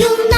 you.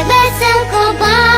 тебе цілкова.